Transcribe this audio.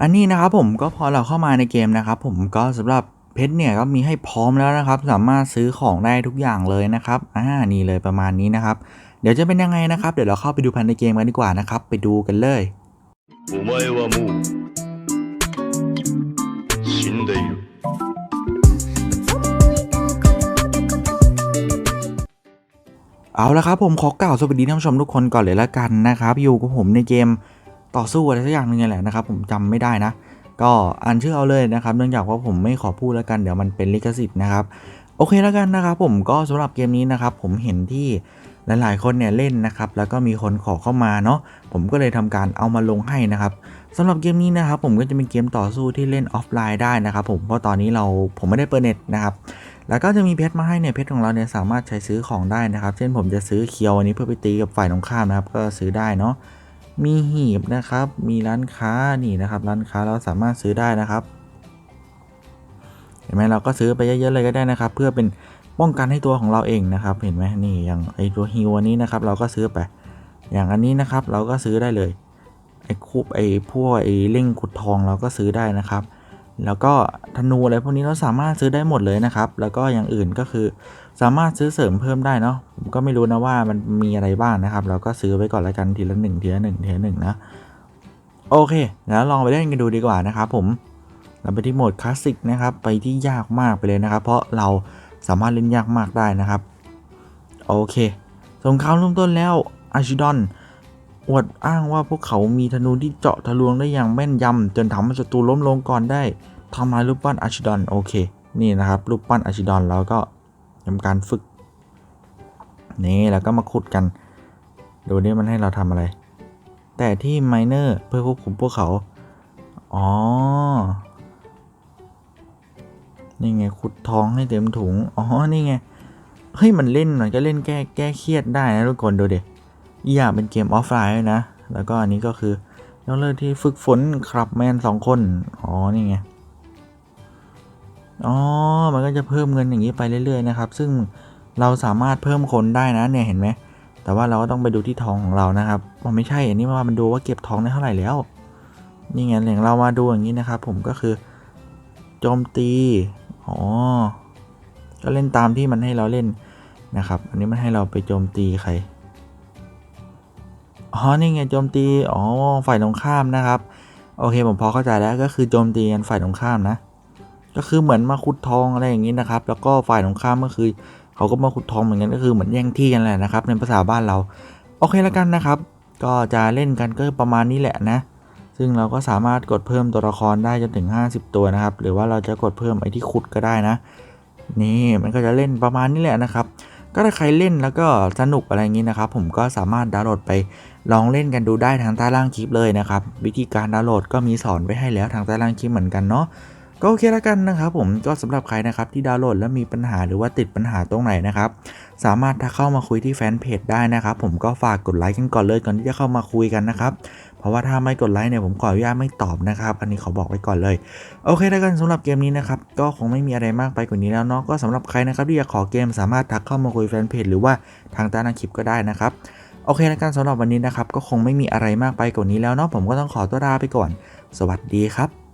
อันนี้นะครับผมก็พอเราเข้ามาในเกมนะครับผมก็สำหรับเพชรเนี่ยก็มีให้พร้อมแล้วนะครับ สามารถซื้อของได้ทุกอย่างเลยนะครับอ่านี่เลยประมาณนี้นะครับ เดี๋ยวจะเป็นยังไงนะครับ เดี๋ยวเราเข้าไปดูภายในเกมกันดีกว่านะครับ ไปดูกันเลย お前はもう死んでいる เอาละครับผมขอกล่าวสวัสดีท่านผู้ชมทุกคนก่อนเลยละกันนะครับ อยู่กับผมในเกม ต่อสู้อะไรสักอย่างหนึ่งนี่แหละนะครับ ผมจำไม่ได้นะ ก็อ่านชื่อเอาเลยนะครับ เนื่องจากว่าผมไม่ขอพูดแล้วกันเดี๋ยวมันเป็นลิขสิทธิ์นะครับโอเคแล้วกันนะครับผมก็สำหรับเกมนี้นะครับ ผมเห็นที่หลาย ๆ คนเนี่ยเล่นนะครับ แล้วก็มีคนขอเข้ามาเนาะผมก็เลยทำการเอามาลงให้นะครับสำหรับเกมนี้นะครับ ผมก็จะเป็นเกมต่อสู้ที่เล่นออฟไลน์ได้นะครับ ผมเพราะตอนนี้เราผมไม่ได้เปิดเน็ตนะครับแล้วก็จะมีเพชรมาให้เนี่ยเพชรของเราเนี่ยสามารถใช้ซื้อของได้นะครับ เช่นผมจะซื้อเคียวอันนี้เพื่อไปตีกับฝ่ายตรงข้ามนะครับ ก็ซื้อได้เนาะ มีหีบนะครับ มีร้านค้านี่นะครับ ร้านค้าเราสามารถซื้อได้นะครับ เห็นไหมเราก็ซื้อไปเยอะๆเลยก็ได้นะครับ เพื่อเป็นป้องกันให้ตัวของเราเองนะครับ เห็นไหมนี่อย่างไอตัวฮิวอันนี้นะครับ เราก็ซื้อไป อย่างอันนี้นะครับ เราก็ซื้อได้เลยไอคูบไอพวกไอเล่งขุดทองเราก็ซื้อได้นะครับ แล้วก็ธนูอะไรพวกนี้เราสามารถซื้อได้หมดเลยนะครับ แล้วก็อย่างอื่นก็คือสามารถซื้อเสริมเพิ่มได้เนาะผมก็ไม่รู้นะว่ามันมีอะไรบ้างนะครับ เราก็ซื้อไว้ก่อนละกันทีละหนึ่งทีละหนึ่งทีละหนึ่งนะโอเค แล้วลองไปเล่นกันดูดีกว่านะครับผมเราไปที่โหมดคลาสสิกนะครับ ไปที่ยากมากไปเลยนะครับ เพราะเราสามารถเล่นยากมากได้นะครับ โอเคสงครามเริ่มต้นแล้วอาชิดอน อวดอ้างว่าพวกเขามีธนูที่เจาะทะลวงได้อย่างแม่นยำจนทำให้ศัตรูล้มลงก่อนได้ทำลายรูปปั้นอาชิดอนโอเค นี่นะครับรูปปั้นอาชิดอนเราก็ทำการฝึก นี่แล้วก็มาขุดกัน ดูนี่มันให้เราทำอะไร แต่ที่ไมเนอร์เพื่อควบคุมพวกเขา อ๋อ นี่ไงขุดทองให้เต็มถุง อ๋อ นี่ไง เฮ้ย มันเล่นมันก็เล่นแก้แก้เครียดได้นะทุกคนดูเด็อี อย่าเป็นเกมออฟไลน์ด้วยนะ แล้วก็อันนี้ก็คือยกเลิกที่ฝึกฝนครับแมนสองคน อ๋อ นี่ไง อ๋อ มันก็จะเพิ่มเงินอย่างนี้ไปเรื่อยๆนะครับ ซึ่งเราสามารถเพิ่มคนได้นะเนี่ยเห็นไหม แต่ว่าเราก็ต้องไปดูที่ทองของเรานะครับ มันไม่ใช่ อันนี้ว่ามันดูว่าเก็บทองได้เท่าไหร่แล้ว นี่ไงอย่างเรามาดูอย่างนี้นะครับ ผมก็คือโจมตี อ๋อ ก็เล่นตามที่มันให้เราเล่นนะครับ อันนี้มันให้เราไปโจมตีใคร อ๋อนี่ไงโจมตีอ๋อฝ่ายตรงข้ามนะครับ โอเคผมพอเข้าใจแล้วก็คือโจมตีกันฝ่ายตรงข้ามนะ ก็คือเหมือนมาขุดทองอะไรอย่างนี้นะครับ แล้วก็ฝ่ายตรงข้ามก็คือเขาก็มาขุดทองเหมือนกันก็คือเหมือนแย่งที่กันแหละนะครับ ในภาษาบ้านเรา โอเคแล้วกันนะครับ ก็จะเล่นกันก็ประมาณนี้แหละนะ ซึ่งเราก็สามารถกดเพิ่มตัวละครได้จนถึง 50 ตัวนะครับ หรือว่าเราจะกดเพิ่มไอ้ที่ขุดก็ได้นะ นี่มันก็จะเล่นประมาณนี้แหละนะครับ ก็ถ้าใครเล่นแล้วก็สนุกอะไรอย่างนี้นะครับผมก็สามารถดาวน์โหลดไปลองเล่นกันดูได้ทางใต้ล่างคลิปเลยนะครับวิธีการดาวน์โหลดก็มีสอนไว้ให้แล้วทางใต้ล่างคลิปเหมือนกันเนาะ ก็โอเคแล้วกันนะครับผมก็สำหรับใครนะครับที่ดาวน์โหลดแล้วมีปัญหาหรือว่าติดปัญหาตรงไหนนะครับสามารถทักเข้ามาคุยที่แฟนเพจได้นะครับผมก็ฝากกดไลค์กันก่อนเลยก่อนที่จะเข้ามาคุยกันนะครับเพราะว่าถ้าไม่กดไลค์เนี่ยผมขออนุญาตไม่ตอบนะครับ อันนี้ขอบอกไว้ก่อนเลย โอเคแล้วกันสำหรับเกมนี้นะครับก็คงไม่มีอะไรมากไปกว่านี้แล้วเนาะก็สำหรับใครนะครับที่อยากขอเกมสามารถทักเข้ามาคุยแฟนเพจหรือว่าทางใต้หน้าคลิปก็ได้นะครับโอเคแล้วกันสำหรับวันนี้นะครับก็คงไม่มีอะไรมากไปกว่านี้แล้วเนาะผมก็ต้องขอตัวลาไปก่อน สวัสดีครับ